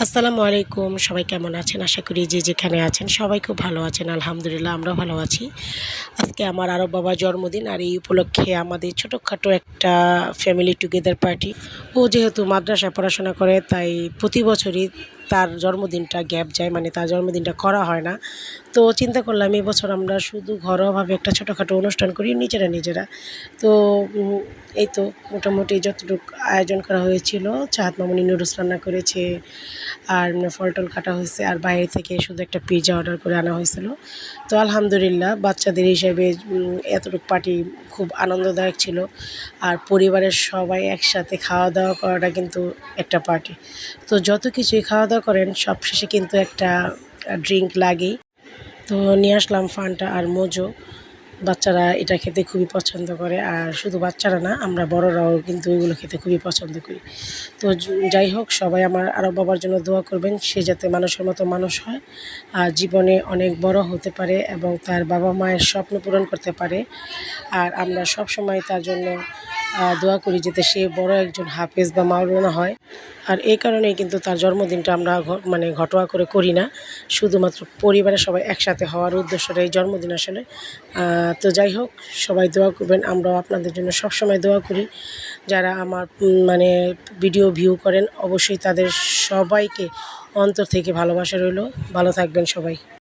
আসসালামু আলাইকুম। সবাই কেমন আছেন? আশা করি যে যেখানে আছেন সবাই খুব ভালো আছেন। আলহামদুলিল্লাহ আমরা ভালো আছি। আজকে আমার আরও বাবা জন্মদিন আর এই উপলক্ষে আমাদের ছোটোখাটো একটা ফ্যামিলি টুগেদার পার্টি ও যেহেতু মাদ্রাসায় পড়াশোনা করে, তাই প্রতি বছরই তার জন্মদিনটা গ্যাপ যায় মানে তার জন্মদিনটা করা হয় না। তো চিন্তা করলাম এবছর আমরা শুধু ঘরোয়াভাবে একটা ছোটোখাটো অনুষ্ঠান করি, নিজেরা নিজেরা। তো এই তো মোটামুটি যতটুকু আয়োজন করা হয়েছিল, চাঁদ মামুনি নুডলস রান্না করেছে, আর ফল টল কাটা হয়েছে, আর বাইরে থেকে শুধু একটা পিৎজা অর্ডার করে আনা হয়েছিল। তো আলহামদুলিল্লাহ, বাচ্চাদের হিসেবে এতটুকু পার্টি খুব আনন্দদায়ক ছিল, আর পরিবারের সবাই একসাথে খাওয়া দাওয়া করাটা কিন্তু একটা পার্টি। তো যত কিছুই খাওয়া দাওয়া করেন সব শেষে কিন্তু একটা ড্রিঙ্ক লাগেই। তো নিয়ে আসলাম ফান্টা আর মোজো। বাচ্চারা এটা খেতে খুবই পছন্দ করে। আর শুধু বাচ্চারা না, আমরা বড়রাও কিন্তু এগুলো খেতে খুবই পছন্দ করি। তো যাই হোক, সবাই আমার আরও বাবার জন্য দোয়া করবেন, সে যাতে মানুষের মতো মানুষ হয়। আর জীবনে অনেক বড় হতে পারে এবং তার বাবা মায়ের স্বপ্ন পূরণ করতে পারে। আর আমরা সব সময় তার জন্য দোয়া করি যাতে সে বড় একজন হাফেজ বা মাওলানা হয়। আর এই কারণেই কিন্তু তার জন্মদিনটা আমরা মানে ঘটোয়া করে করি না। শুধুমাত্র পরিবারের সবাই একসাথে হওয়ার উদ্দেশ্যে এই জন্মদিন আসলে। তো যাই হোক, সবাই দোয়া করবেন। আমরাও আপনাদের জন্য সবসময় দোয়া করি। যারা আমার মানে ভিডিও ভিউ করেন, অবশ্যই তাদের সবাইকে অন্তর থেকে ভালোবাসা রইল। ভালো থাকবেন সবাই।